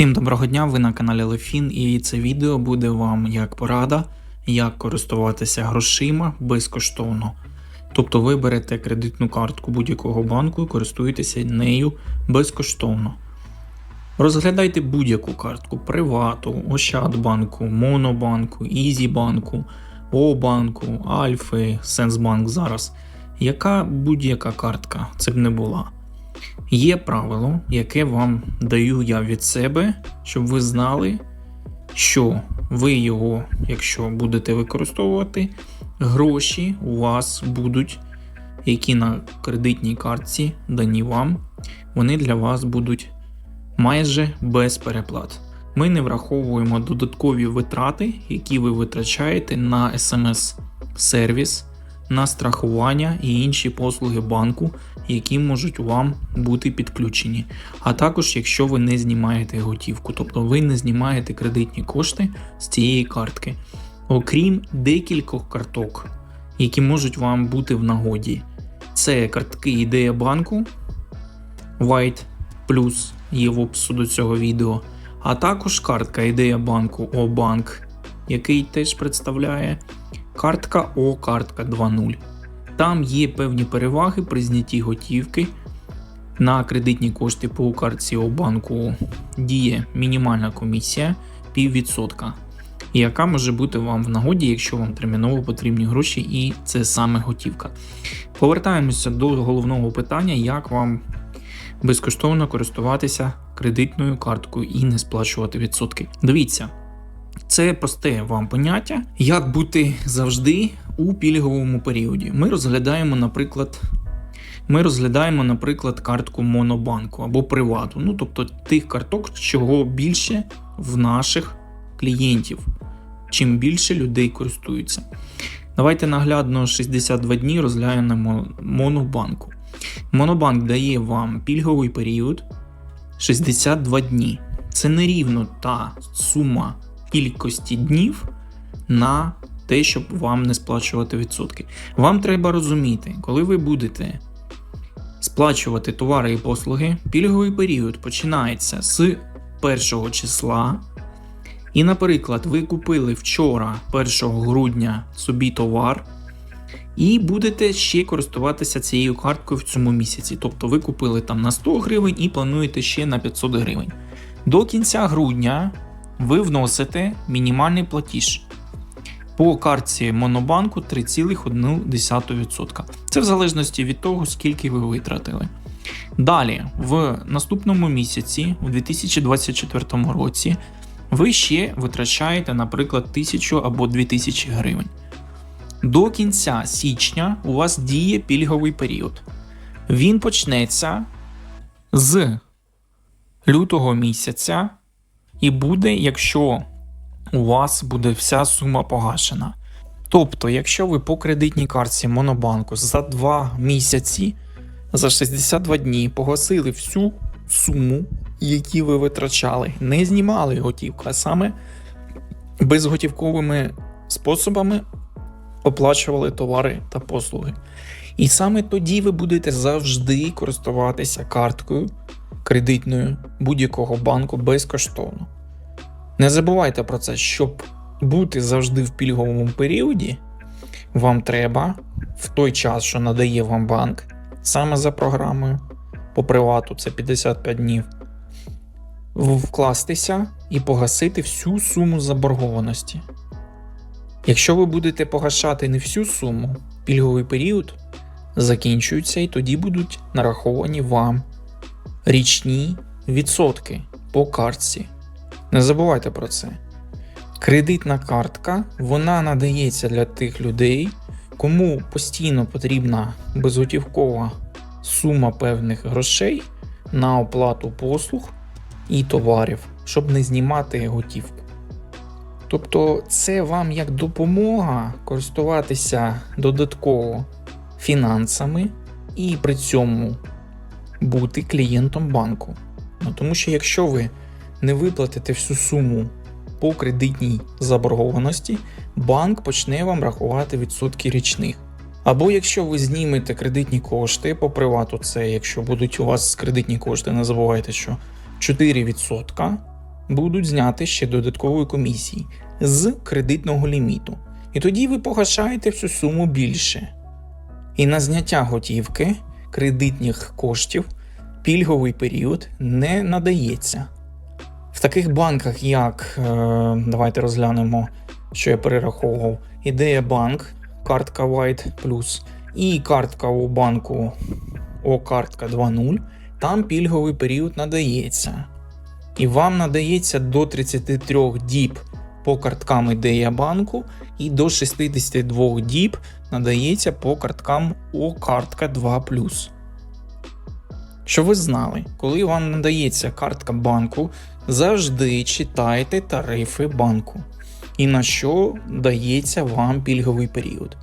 Всім доброго дня, ви на каналі Лефін, і це відео буде вам як порада, як користуватися грошима безкоштовно. Тобто ви берете кредитну картку будь-якого банку і користуєтеся нею безкоштовно. Розглядайте будь-яку картку Привату, Ощадбанку, Монобанку, Ізібанку, Обанку, Альфи, Сенсбанк зараз. Яка будь-яка картка це б не була. Є правило, яке вам даю я від себе, щоб ви знали, що ви його, якщо будете використовувати, гроші у вас будуть, які на кредитній картці дані вам, вони для вас будуть майже без переплат. Ми не враховуємо додаткові витрати, які ви витрачаєте на смс-сервіс, на страхування і інші послуги банку, які можуть вам бути підключені. А також, якщо ви не знімаєте готівку, тобто ви не знімаєте кредитні кошти з цієї картки, окрім декількох карток, які можуть вам бути в нагоді. Це картки ідея банку, White Plus є в опису до цього відео, а також картка ідея банку О-Банк, який теж представляє картка О, картка 2.0. Там є певні переваги при знятті готівки. На кредитні кошти по картці О-банку діє мінімальна комісія піввідсотка, яка може бути вам в нагоді, якщо вам терміново потрібні гроші, і це саме готівка. Повертаємося до головного питання, як вам безкоштовно користуватися кредитною карткою і не сплачувати відсотки. Дивіться, це просте вам поняття, як бути завжди у пільговому періоді. Ми розглядаємо, наприклад, ми розглядаємо, наприклад, картку Монобанку або Привату. Ну, тобто тих карток, чого більше в наших клієнтів, чим більше людей користуються. Давайте наглядно 62 дні розглянемо Монобанку. Монобанк дає вам пільговий період 62 дні. Це нерівно та сума кількості днів на те, щоб вам не сплачувати відсотки. Вам треба розуміти, коли ви будете сплачувати товари і послуги, пільговий період починається з 1 числа. І, наприклад, ви купили вчора, 1 грудня, собі товар, і будете ще користуватися цією карткою в цьому місяці. Тобто ви купили там на 100 гривень і плануєте ще на 500 гривень. До кінця грудня ви вносите мінімальний платіж по картці Монобанку 3,1%. Це в залежності від того, скільки ви витратили. Далі, в наступному місяці, у 2024 році, ви ще витрачаєте, наприклад, 1000 або 2000 гривень. До кінця січня у вас діє пільговий період. Він почнеться з лютого місяця і буде, якщо у вас буде вся сума погашена. Тобто, якщо ви по кредитній картці Монобанку за 2 місяці, за 62 дні погасили всю суму, які ви витрачали, не знімали готівку, а саме безготівковими способами оплачували товари та послуги. І саме тоді ви будете завжди користуватися карткою кредитною будь-якого банку безкоштовно. Не забувайте про це, щоб бути завжди в пільговому періоді, вам треба в той час, що надає вам банк, саме за програмою по привату це 55 днів, вкластися і погасити всю суму заборгованості. Якщо ви будете погашати не всю суму, пільговий період закінчується і тоді будуть нараховані вам річні відсотки по картці. Не забувайте про це. Кредитна картка вона надається для тих людей, кому постійно потрібна безготівкова сума певних грошей на оплату послуг і товарів, щоб не знімати готівку. Тобто це вам як допомога користуватися додатково фінансами і при цьому бути клієнтом банку. Ну, Тому що якщо ви не виплатите всю суму по кредитній заборгованості, банк почне вам рахувати відсотки річних. Або якщо ви знімете кредитні кошти по привату, це якщо будуть у вас кредитні кошти, не забувайте, що 4%, будуть зняти ще додаткової комісії з кредитного ліміту. І тоді ви погашаєте всю суму більше. І на зняття готівки кредитних коштів пільговий період не надається. В таких банках, як е, давайте розглянемо, що я перераховував, Ідея банк, картка White Plus і картка у банку О-картка 2.0, там пільговий період надається. І вам надається до 33 діб по карткам Ідея банку і до 62 діб надається по карткам О-картка 2 Що ви знали, коли вам надається картка банку, завжди читайте тарифи банку і на що дається вам пільговий період.